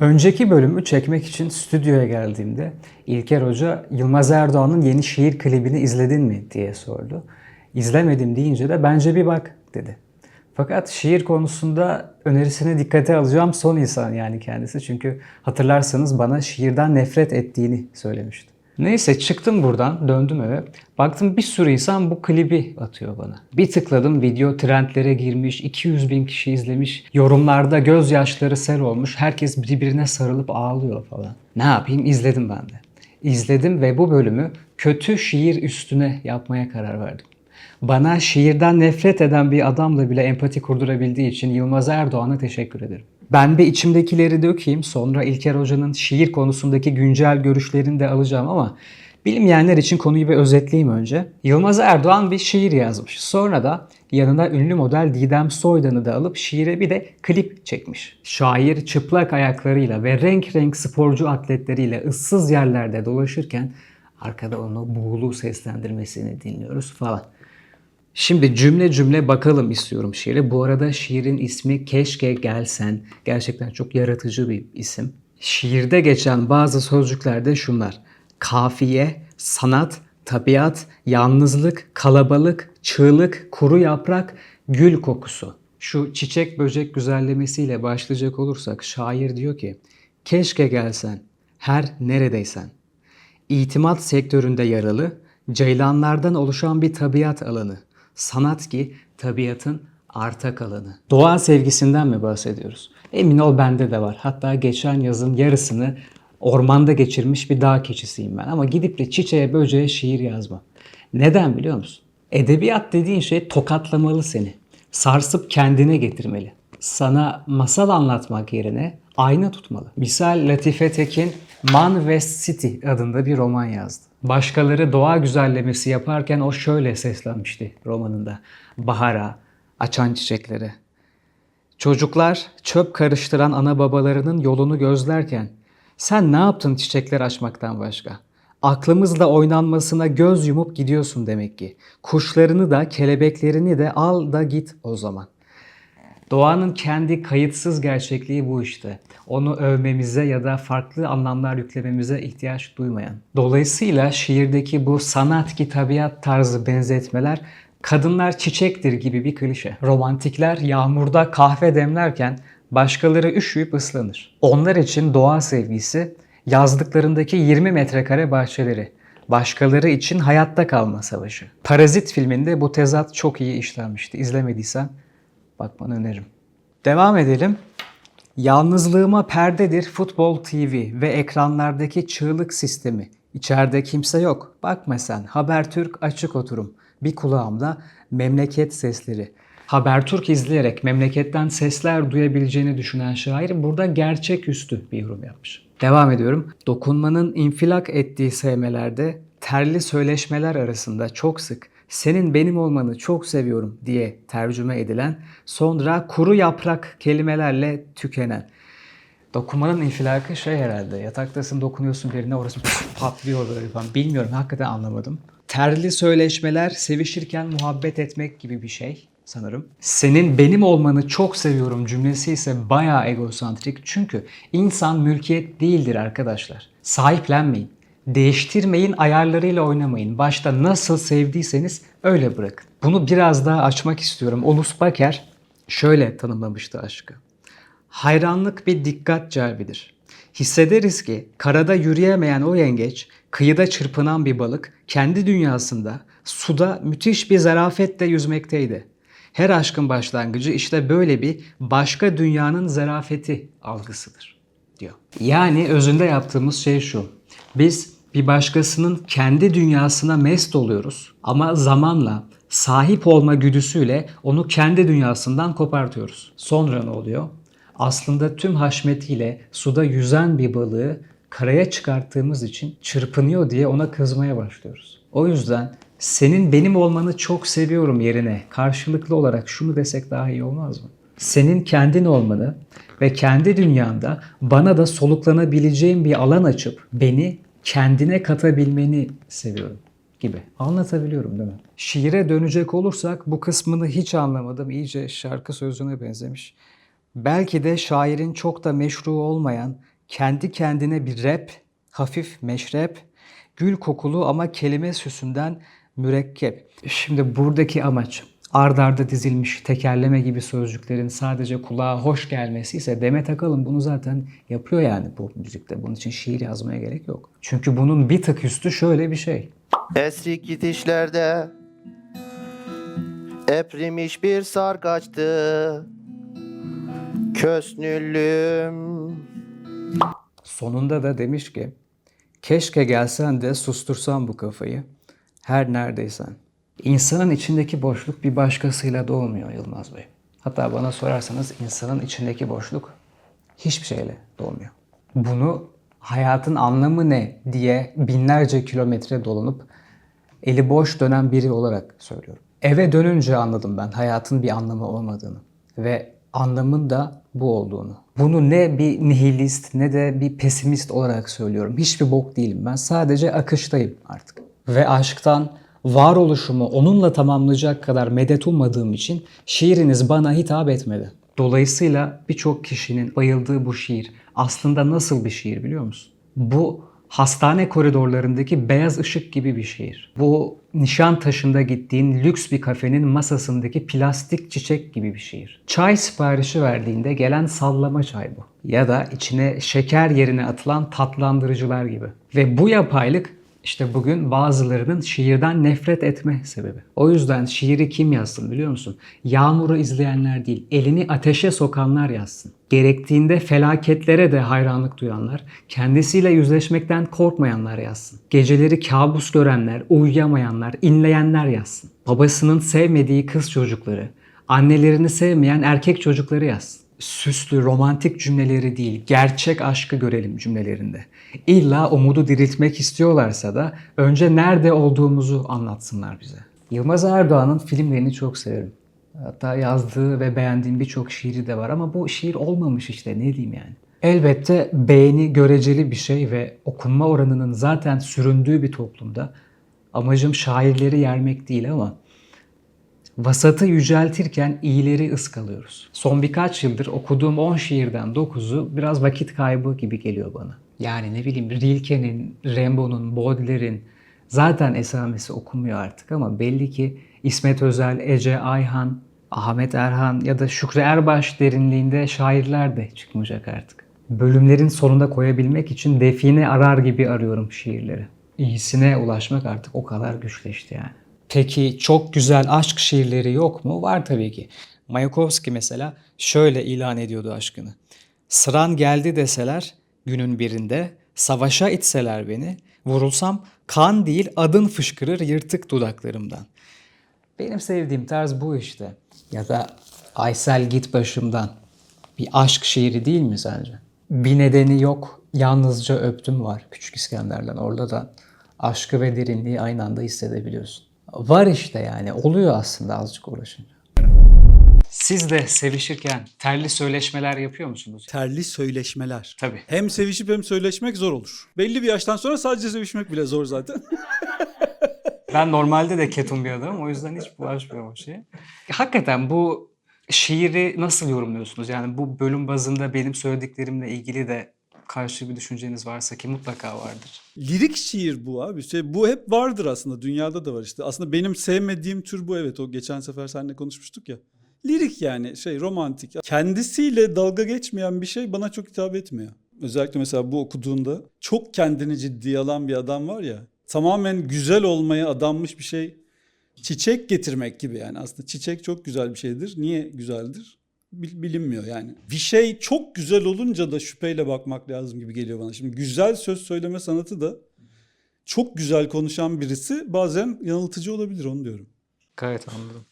Önceki bölümü çekmek için stüdyoya geldiğimde İlker Hoca Yılmaz Erdoğan'ın yeni şiir klibini izledin mi diye sordu. İzlemedim deyince de bence bir bak dedi. Fakat şiir konusunda önerisini dikkate alacağım son insan yani kendisi. Çünkü hatırlarsanız bana şiirden nefret ettiğini söylemişti. Neyse çıktım buradan döndüm eve. Baktım bir sürü insan bu klibi atıyor bana. Bir tıkladım video trendlere girmiş, 200 bin kişi izlemiş. Yorumlarda gözyaşları sel olmuş. Herkes birbirine sarılıp ağlıyor falan. Ne yapayım izledim ben de. İzledim ve bu bölümü kötü şiir üstüne yapmaya karar verdim. Bana şiirden nefret eden bir adamla bile empati kurdurabildiği için Yılmaz Erdoğan'a teşekkür ederim. Ben bir içimdekileri dökeyim sonra İlker Hoca'nın şiir konusundaki güncel görüşlerini de alacağım ama bilmeyenler için konuyu bir özetleyeyim önce. Yılmaz Erdoğan bir şiir yazmış. Sonra da yanına ünlü model Didem Soydan'ı da alıp şiire bir de klip çekmiş. Şair çıplak ayaklarıyla ve renk renk sporcu atletleriyle ıssız yerlerde dolaşırken arkada onu buğulu seslendirmesini dinliyoruz falan. Şimdi cümle cümle bakalım istiyorum şiire. Bu arada şiirin ismi Keşke Gelsen. Gerçekten çok yaratıcı bir isim. Şiirde geçen bazı sözcükler de şunlar. Kafiye, sanat, tabiat, yalnızlık, kalabalık, çığlık, kuru yaprak, gül kokusu. Şu çiçek böcek güzellemesiyle başlayacak olursak şair diyor ki Keşke gelsen, her neredeysen. İtimat sektöründe yaralı, ceylanlardan oluşan bir tabiat alanı. Sanat ki tabiatın arta kalanı. Doğa sevgisinden mi bahsediyoruz? Emin ol bende de var. Hatta geçen yazın yarısını ormanda geçirmiş bir dağ keçisiyim ben. Ama gidip de çiçeğe böceğe şiir yazmam. Neden biliyor musun? Edebiyat dediğin şey tokatlamalı seni. Sarsıp kendine getirmeli. Sana masal anlatmak yerine ayna tutmalı. Misal Latife Tekin Man West City adında bir roman yazdı. Başkaları doğa güzellemesi yaparken o şöyle seslenmişti romanında. Bahara, açan çiçeklere. Çocuklar çöp karıştıran ana babalarının yolunu gözlerken sen ne yaptın çiçekler açmaktan başka? Aklımızla oynanmasına göz yumup gidiyorsun demek ki. Kuşlarını da kelebeklerini de al da git o zaman. Doğanın kendi kayıtsız gerçekliği bu işte. Onu övmemize ya da farklı anlamlar yüklememize ihtiyaç duymayan. Dolayısıyla şiirdeki bu sanat ki tabiat tarzı benzetmeler kadınlar çiçektir gibi bir klişe. Romantikler yağmurda kahve demlerken başkaları üşüyüp ıslanır. Onlar için doğa sevgisi yazdıklarındaki 20 metrekare bahçeleri. Başkaları için hayatta kalma savaşı. Parazit filminde bu tezat çok iyi işlenmişti. İzlemediysen bakmanı öneririm. Devam edelim. Yalnızlığıma perdedir Futbol TV ve ekranlardaki çığlık sistemi. İçeride kimse yok. Bakma sen. Habertürk açık oturum. Bir kulağımda memleket sesleri. Habertürk izleyerek memleketten sesler duyabileceğini düşünen şair burada gerçeküstü bir yorum yapmış. Devam ediyorum. Dokunmanın infilak ettiği sevmelerde terli söyleşmeler arasında çok sık senin benim olmanı çok seviyorum diye tercüme edilen sonra kuru yaprak kelimelerle tükenen. Dokunmanın infilakı şey herhalde yataktasın dokunuyorsun birine orası patlıyor böyle falan bilmiyorum hakikaten anlamadım. Terli söyleşmeler sevişirken muhabbet etmek gibi bir şey sanırım. Senin benim olmanı çok seviyorum cümlesi ise bayağı egosantrik. Çünkü insan mülkiyet değildir arkadaşlar. Sahiplenmeyin. Değiştirmeyin, ayarlarıyla oynamayın. Başta nasıl sevdiyseniz öyle bırakın. Bunu biraz daha açmak istiyorum. Olus Baker şöyle tanımlamıştı aşkı. Hayranlık bir dikkat celbidir. Hissederiz ki karada yürüyemeyen o yengeç, kıyıda çırpınan bir balık kendi dünyasında suda müthiş bir zarafetle yüzmekteydi. Her aşkın başlangıcı işte böyle bir başka dünyanın zarafeti algısıdır diyor. Yani özünde yaptığımız şey şu. Biz bir başkasının kendi dünyasına mest oluyoruz ama zamanla sahip olma güdüsüyle onu kendi dünyasından kopartıyoruz. Sonra ne oluyor? Aslında tüm haşmetiyle suda yüzen bir balığı karaya çıkarttığımız için çırpınıyor diye ona kızmaya başlıyoruz. O yüzden senin benim olmanı çok seviyorum yerine karşılıklı olarak şunu desek daha iyi olmaz mı? Senin kendin olmanı ve kendi dünyanda bana da soluklanabileceğim bir alan açıp beni kendine katabilmeni seviyorum gibi. Anlatabiliyorum değil mi? Şiire dönecek olursak bu kısmını hiç anlamadım. İyice şarkı sözüne benzemiş. Belki de şairin çok da meşru olmayan, kendi kendine bir rap, hafif meşrep, gül kokulu ama kelime süsünden mürekkep. Şimdi buradaki amaç ard arda dizilmiş tekerleme gibi sözcüklerin sadece kulağa hoş gelmesi ise Demet Akalın bunu zaten yapıyor yani bu müzikte. Bunun için şiir yazmaya gerek yok. Çünkü bunun bir tık üstü şöyle bir şey. Esrik gidişlerde Eprimiş bir sarkaçtı Kösnüllüm Sonunda da demiş ki keşke gelsen de sustursan bu kafayı her neredeysen. İnsanın içindeki boşluk bir başkasıyla doğmuyor Yılmaz Bey. Hatta bana sorarsanız insanın içindeki boşluk hiçbir şeyle doğmuyor. Bunu hayatın anlamı ne diye binlerce kilometre dolanıp eli boş dönen biri olarak söylüyorum. Eve dönünce anladım ben hayatın bir anlamı olmadığını ve anlamın da bu olduğunu. Bunu ne bir nihilist ne de bir pesimist olarak söylüyorum. Hiçbir bok değilim. Ben sadece akıştayım artık. Ve aşktan varoluşumu onunla tamamlayacak kadar medet ummadığım için şiiriniz bana hitap etmedi. Dolayısıyla birçok kişinin bayıldığı bu şiir aslında nasıl bir şiir biliyor musun? Bu hastane koridorlarındaki beyaz ışık gibi bir şiir. Bu nişan taşında gittiğin lüks bir kafenin masasındaki plastik çiçek gibi bir şiir. Çay siparişi verdiğinde gelen sallama çay bu. Ya da içine şeker yerine atılan tatlandırıcılar gibi. Ve bu yapaylık işte bugün bazılarının şiirden nefret etme sebebi. O yüzden şiiri kim yazsın biliyor musun? Yağmuru izleyenler değil, elini ateşe sokanlar yazsın. Gerektiğinde felaketlere de hayranlık duyanlar, kendisiyle yüzleşmekten korkmayanlar yazsın. Geceleri kabus görenler, uyuyamayanlar, inleyenler yazsın. Babasının sevmediği kız çocukları, annelerini sevmeyen erkek çocukları yazsın süslü, romantik cümleleri değil, gerçek aşkı görelim cümlelerinde. İlla umudu diriltmek istiyorlarsa da önce nerede olduğumuzu anlatsınlar bize. Yılmaz Erdoğan'ın filmlerini çok severim. Hatta yazdığı ve beğendiğim birçok şiiri de var ama bu şiir olmamış işte ne diyeyim yani. Elbette beğeni göreceli bir şey ve okunma oranının zaten süründüğü bir toplumda amacım şairleri yermek değil ama Vasatı yüceltirken iyileri ıskalıyoruz. Son birkaç yıldır okuduğum 10 şiirden 9'u biraz vakit kaybı gibi geliyor bana. Yani ne bileyim Rilke'nin, Rimbaud'un, Baudelaire'in zaten esamesi okunmuyor artık ama belli ki İsmet Özel, Ece Ayhan, Ahmet Erhan ya da Şükrü Erbaş derinliğinde şairler de çıkmayacak artık. Bölümlerin sonunda koyabilmek için define arar gibi arıyorum şiirleri. İyisine ulaşmak artık o kadar güçleşti yani. Peki çok güzel aşk şiirleri yok mu? Var tabii ki. Mayakovski mesela şöyle ilan ediyordu aşkını. Sıran geldi deseler günün birinde, savaşa itseler beni, vurulsam kan değil adın fışkırır yırtık dudaklarımdan. Benim sevdiğim tarz bu işte. Ya da Aysel git başımdan. Bir aşk şiiri değil mi sence? Bir nedeni yok, yalnızca öptüm var Küçük İskender'den. Orada da aşkı ve derinliği aynı anda hissedebiliyorsun. Var işte yani. Oluyor aslında azıcık uğraşınca. Siz de sevişirken terli söyleşmeler yapıyor musunuz? Terli söyleşmeler. Tabii. Hem sevişip hem söyleşmek zor olur. Belli bir yaştan sonra sadece sevişmek bile zor zaten. Ben normalde de ketum bir adamım. O yüzden hiç bulaşmıyorum o şeye. Hakikaten bu şiiri nasıl yorumluyorsunuz? Yani bu bölüm bazında benim söylediklerimle ilgili de karşı bir düşünceniz varsa ki mutlaka vardır. Lirik şiir bu abi. Şey, bu hep vardır aslında. Dünyada da var işte. Aslında benim sevmediğim tür bu evet. O geçen sefer seninle konuşmuştuk ya. Lirik yani şey romantik. Kendisiyle dalga geçmeyen bir şey bana çok hitap etmiyor. Özellikle mesela bu okuduğunda çok kendini ciddiye alan bir adam var ya. Tamamen güzel olmaya adanmış bir şey. Çiçek getirmek gibi yani aslında çiçek çok güzel bir şeydir. Niye güzeldir? Bil- bilinmiyor yani. Bir şey çok güzel olunca da şüpheyle bakmak lazım gibi geliyor bana. Şimdi güzel söz söyleme sanatı da çok güzel konuşan birisi bazen yanıltıcı olabilir onu diyorum. Gayet anladım.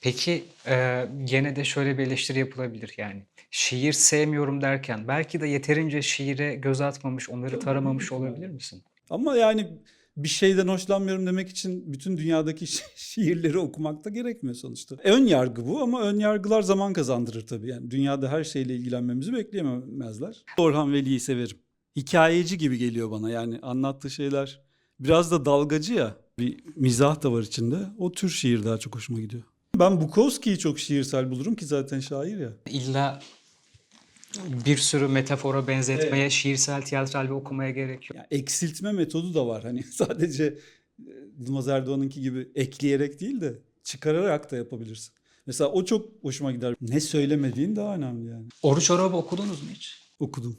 Peki e, gene de şöyle bir eleştiri yapılabilir yani. Şiir sevmiyorum derken belki de yeterince şiire göz atmamış, onları taramamış olabilir misin? Ama yani bir şeyden hoşlanmıyorum demek için bütün dünyadaki şi- şiirleri okumak da gerekmiyor sonuçta. Ön yargı bu ama ön yargılar zaman kazandırır tabii. Yani dünyada her şeyle ilgilenmemizi bekleyemezler. Orhan Veli'yi severim. Hikayeci gibi geliyor bana yani anlattığı şeyler biraz da dalgacı ya. Bir mizah da var içinde. O tür şiir daha çok hoşuma gidiyor. Ben Bukowski'yi çok şiirsel bulurum ki zaten şair ya. İlla bir sürü metafora benzetmeye, şiirsel, tiyatral bir okumaya gerek yok. Ya eksiltme metodu da var. Hani sadece e, Yılmaz Erdoğan'ınki gibi ekleyerek değil de çıkararak da yapabilirsin. Mesela o çok hoşuma gider. Ne söylemediğin daha önemli yani. Oruç Araba okudunuz mu hiç? Okudum.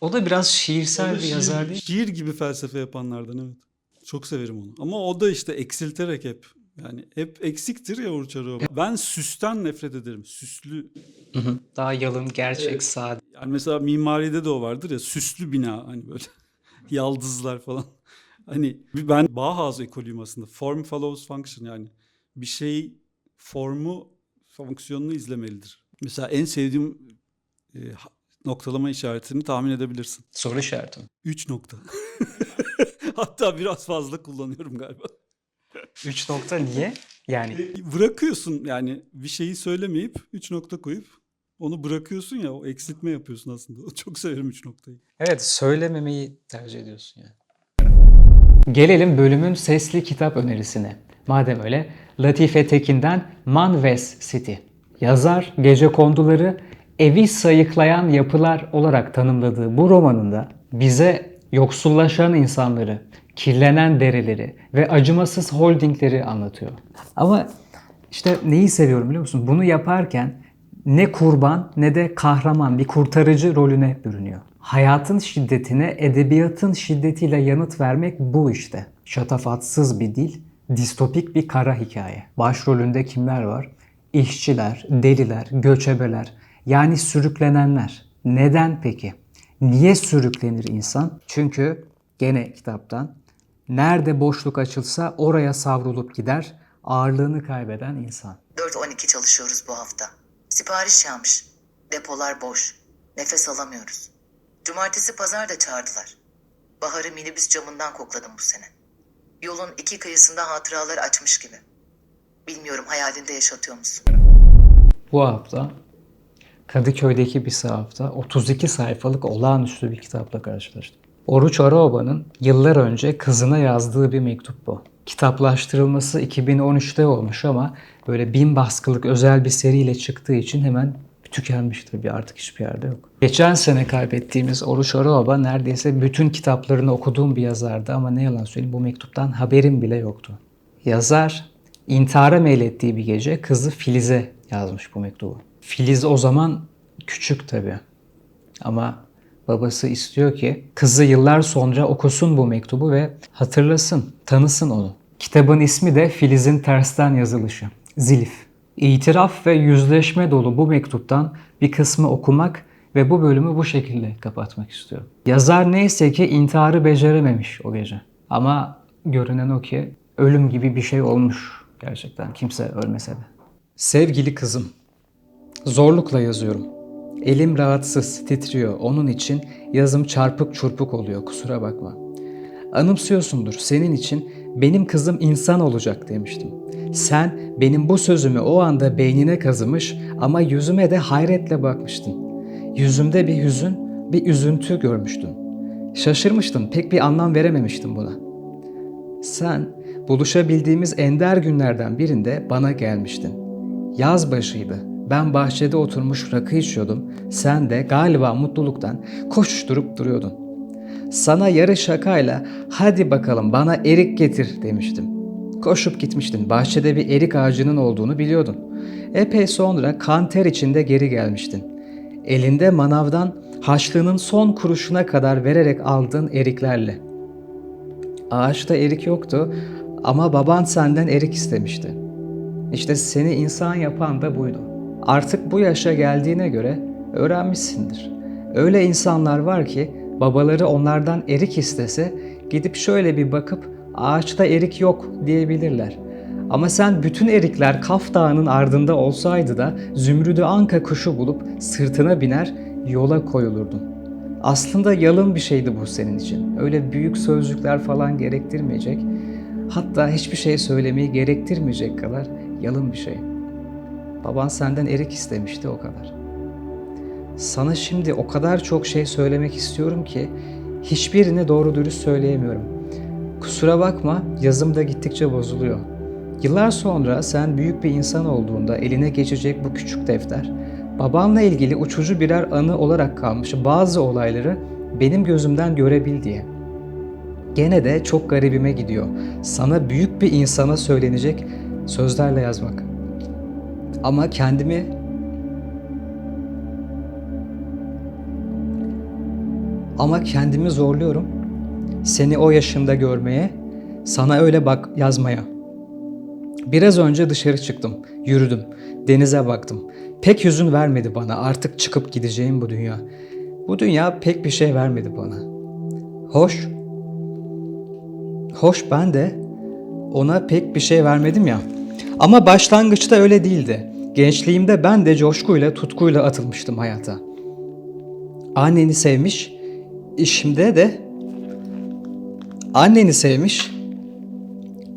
O da biraz şiirsel da bir şiir- yazar değil mi? Şiir gibi felsefe yapanlardan evet. Çok severim onu. Ama o da işte eksilterek hep. Yani hep eksiktir ya Oruç Araba. Ben süsten nefret ederim. Süslü. Hı hı. Daha yalın, gerçek, Evet. sade. Yani mesela mimaride de o vardır ya süslü bina hani böyle yaldızlar falan. Hani ben Bauhaus ekolüyüm aslında. Form follows function yani. Bir şey formu fonksiyonunu izlemelidir. Mesela en sevdiğim e, noktalama işaretini tahmin edebilirsin. Soru işareti mi? 3 nokta. Hatta biraz fazla kullanıyorum galiba. Üç nokta niye? Yani Bırakıyorsun yani bir şeyi söylemeyip 3 nokta koyup onu bırakıyorsun ya o eksiltme yapıyorsun aslında. Çok severim 3 noktayı. evet söylememeyi tercih ediyorsun yani. Gelelim bölümün sesli kitap önerisine. Madem öyle Latife Tekin'den Manves City. Yazar gece konduları evi sayıklayan yapılar olarak tanımladığı bu romanında bize yoksullaşan insanları, kirlenen dereleri ve acımasız holdingleri anlatıyor. Ama işte neyi seviyorum biliyor musun? Bunu yaparken ne kurban ne de kahraman bir kurtarıcı rolüne bürünüyor. Hayatın şiddetine edebiyatın şiddetiyle yanıt vermek bu işte. Şatafatsız bir dil, distopik bir kara hikaye. Başrolünde kimler var? İşçiler, deliler, göçebeler, yani sürüklenenler. Neden peki? Niye sürüklenir insan? Çünkü gene kitaptan nerede boşluk açılsa oraya savrulup gider, ağırlığını kaybeden insan. 4-12 çalışıyoruz bu hafta. Sipariş yağmış. Depolar boş. Nefes alamıyoruz. Cumartesi pazar da çağırdılar. Baharı minibüs camından kokladım bu sene. Yolun iki kıyısında hatıralar açmış gibi. Bilmiyorum hayalinde yaşatıyor musun? Bu hafta Kadıköy'deki bir sahafta 32 sayfalık olağanüstü bir kitapla karşılaştım. Oruç Araoba'nın yıllar önce kızına yazdığı bir mektup bu. Kitaplaştırılması 2013'te olmuş ama böyle bin baskılık özel bir seriyle çıktığı için hemen tükenmiş tabii artık hiçbir yerde yok. Geçen sene kaybettiğimiz Oruç Araoba neredeyse bütün kitaplarını okuduğum bir yazardı ama ne yalan söyleyeyim bu mektuptan haberim bile yoktu. Yazar intihara meylettiği bir gece kızı Filiz'e yazmış bu mektubu. Filiz o zaman küçük tabii. Ama babası istiyor ki kızı yıllar sonra okusun bu mektubu ve hatırlasın, tanısın onu. Kitabın ismi de Filiz'in tersten yazılışı. Zilif. İtiraf ve yüzleşme dolu bu mektuptan bir kısmı okumak ve bu bölümü bu şekilde kapatmak istiyor. Yazar neyse ki intiharı becerememiş o gece. Ama görünen o ki ölüm gibi bir şey olmuş gerçekten kimse ölmese de. Sevgili kızım, zorlukla yazıyorum. Elim rahatsız, titriyor. Onun için yazım çarpık çurpuk oluyor. Kusura bakma. Anımsıyorsundur. Senin için benim kızım insan olacak demiştim. Sen benim bu sözümü o anda beynine kazımış ama yüzüme de hayretle bakmıştın. Yüzümde bir hüzün, bir üzüntü görmüştün. Şaşırmıştın, pek bir anlam verememiştin buna. Sen buluşabildiğimiz ender günlerden birinde bana gelmiştin. Yaz başıydı. Ben bahçede oturmuş rakı içiyordum. Sen de galiba mutluluktan koşuşturup duruyordun. Sana yarı şakayla hadi bakalım bana erik getir demiştim. Koşup gitmiştin. Bahçede bir erik ağacının olduğunu biliyordun. Epey sonra kan ter içinde geri gelmiştin. Elinde manavdan haçlığının son kuruşuna kadar vererek aldığın eriklerle. Ağaçta erik yoktu ama baban senden erik istemişti. İşte seni insan yapan da buydu. Artık bu yaşa geldiğine göre öğrenmişsindir. Öyle insanlar var ki babaları onlardan erik istese gidip şöyle bir bakıp ağaçta erik yok diyebilirler. Ama sen bütün erikler Kaf Dağı'nın ardında olsaydı da zümrüdü anka kuşu bulup sırtına biner yola koyulurdun. Aslında yalın bir şeydi bu senin için. Öyle büyük sözcükler falan gerektirmeyecek, hatta hiçbir şey söylemeyi gerektirmeyecek kadar yalın bir şey. Baban senden erik istemişti o kadar. Sana şimdi o kadar çok şey söylemek istiyorum ki hiçbirini doğru dürüst söyleyemiyorum. Kusura bakma yazım da gittikçe bozuluyor. Yıllar sonra sen büyük bir insan olduğunda eline geçecek bu küçük defter, babanla ilgili uçucu birer anı olarak kalmış bazı olayları benim gözümden görebil diye. Gene de çok garibime gidiyor. Sana büyük bir insana söylenecek sözlerle yazmak. Ama kendimi ama kendimi zorluyorum. Seni o yaşında görmeye, sana öyle bak yazmaya. Biraz önce dışarı çıktım, yürüdüm, denize baktım. Pek yüzün vermedi bana artık çıkıp gideceğim bu dünya. Bu dünya pek bir şey vermedi bana. Hoş, hoş ben de ona pek bir şey vermedim ya. Ama başlangıçta öyle değildi. Gençliğimde ben de coşkuyla, tutkuyla atılmıştım hayata. Anneni sevmiş, işimde de anneni sevmiş,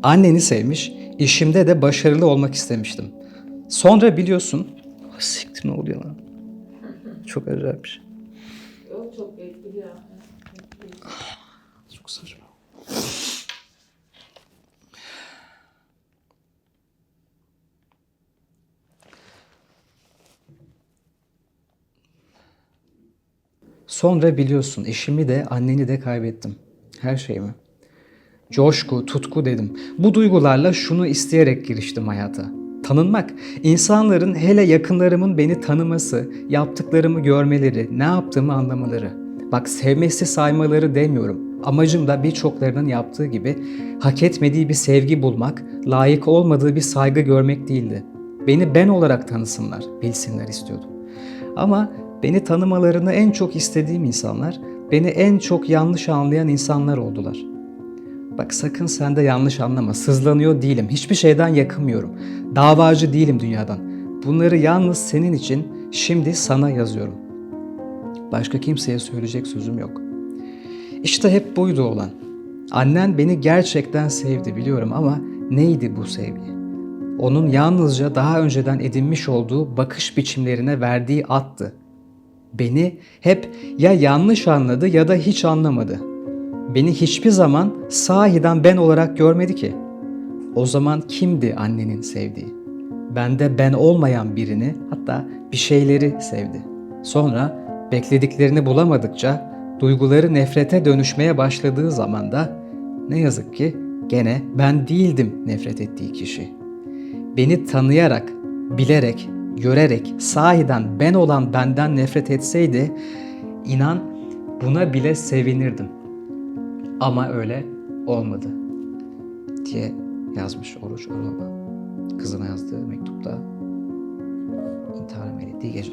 anneni sevmiş, işimde de başarılı olmak istemiştim. Sonra biliyorsun, siktir ne oluyor lan? Çok acayip bir şey. Yok çok etkili ya. Çok saçma. Sonra biliyorsun eşimi de anneni de kaybettim. Her şeyimi. Coşku, tutku dedim. Bu duygularla şunu isteyerek giriştim hayata. Tanınmak, insanların hele yakınlarımın beni tanıması, yaptıklarımı görmeleri, ne yaptığımı anlamaları. Bak sevmesi saymaları demiyorum. Amacım da birçoklarının yaptığı gibi hak etmediği bir sevgi bulmak, layık olmadığı bir saygı görmek değildi. Beni ben olarak tanısınlar, bilsinler istiyordum. Ama beni tanımalarını en çok istediğim insanlar, beni en çok yanlış anlayan insanlar oldular. Bak sakın sen de yanlış anlama. Sızlanıyor değilim. Hiçbir şeyden yakınmıyorum. Davacı değilim dünyadan. Bunları yalnız senin için şimdi sana yazıyorum. Başka kimseye söyleyecek sözüm yok. İşte hep buydu olan. Annen beni gerçekten sevdi biliyorum ama neydi bu sevgi? Onun yalnızca daha önceden edinmiş olduğu bakış biçimlerine verdiği attı. Beni hep ya yanlış anladı ya da hiç anlamadı. Beni hiçbir zaman sahiden ben olarak görmedi ki. O zaman kimdi annenin sevdiği? Bende ben olmayan birini hatta bir şeyleri sevdi. Sonra beklediklerini bulamadıkça duyguları nefrete dönüşmeye başladığı zaman da ne yazık ki gene ben değildim nefret ettiği kişi. Beni tanıyarak, bilerek, görerek sahiden ben olan benden nefret etseydi inan buna bile sevinirdim. Ama öyle olmadı diye yazmış Oruç Araba. Kızına yazdığı mektupta intihar ettiği gece.